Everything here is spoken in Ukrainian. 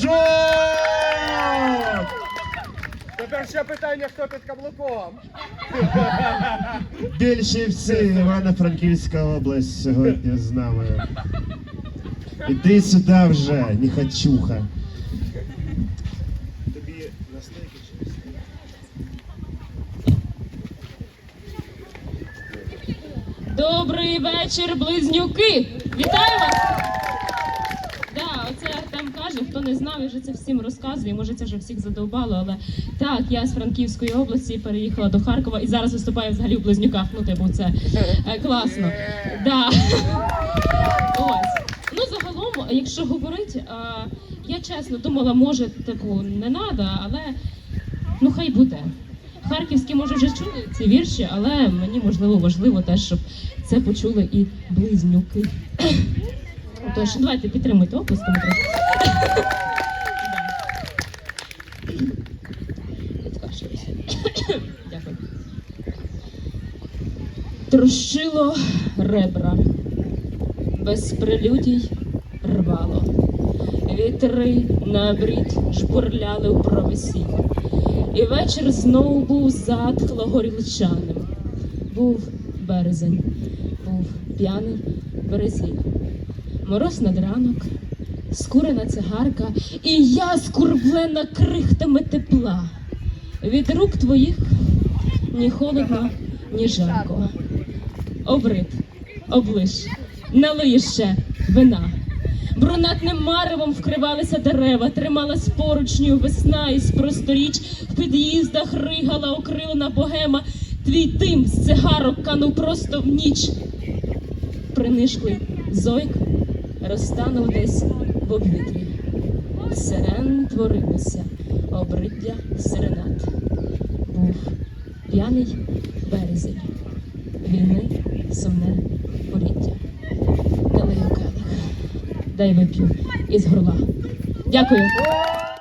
Торжок! Тепер ще питання, хто під каблуком. Більшівці, Івано-Франківська область сьогодні з нами. Іди сюди вже, нехачуха. Тобі настойки чи Добрий вечір, близнюки! Вітаю вас! Каже, хто не знав, я вже це всім розказую. Може, це вже всіх задовбало, але так, я з Франківської області переїхала до Харкова і зараз виступаю взагалі в близнюках. Ну, типу, це е, класно. Да. Ось. Ну, загалом, якщо говорити, а, я чесно думала, може, типу, не треба, але ну хай буде. Харківські, може, вже чули ці вірші, але мені можливо важливо теж, щоб це почули і близнюки. Тож, давайте підтримуйте оплесками трохи. Дякую. Трощило ребра, без прелюдій рвало. Вітри на брід жбурляли у провесі. І вечір знову був затхло горілчаним. Був березень, був п'яний березіль. Мороз над ранок, скурена цигарка, і я скурблена крихтами тепла. Від рук твоїх ні холодно, ні жарко. Обрид, облиш, налий ще вина. Брунатним маревом вкривалися дерева, трималась поручню весна із просторіч, в під'їздах ригала окрилена богема. Твій дим з цигарок канув просто в ніч. Принишклий зойк розтанув десь в обвітрі. Сирен творилося, обриддя сиренат. Був п'яний березень, війни сумне поріддя. Далею калих, дай вип'ю із горла. Дякую.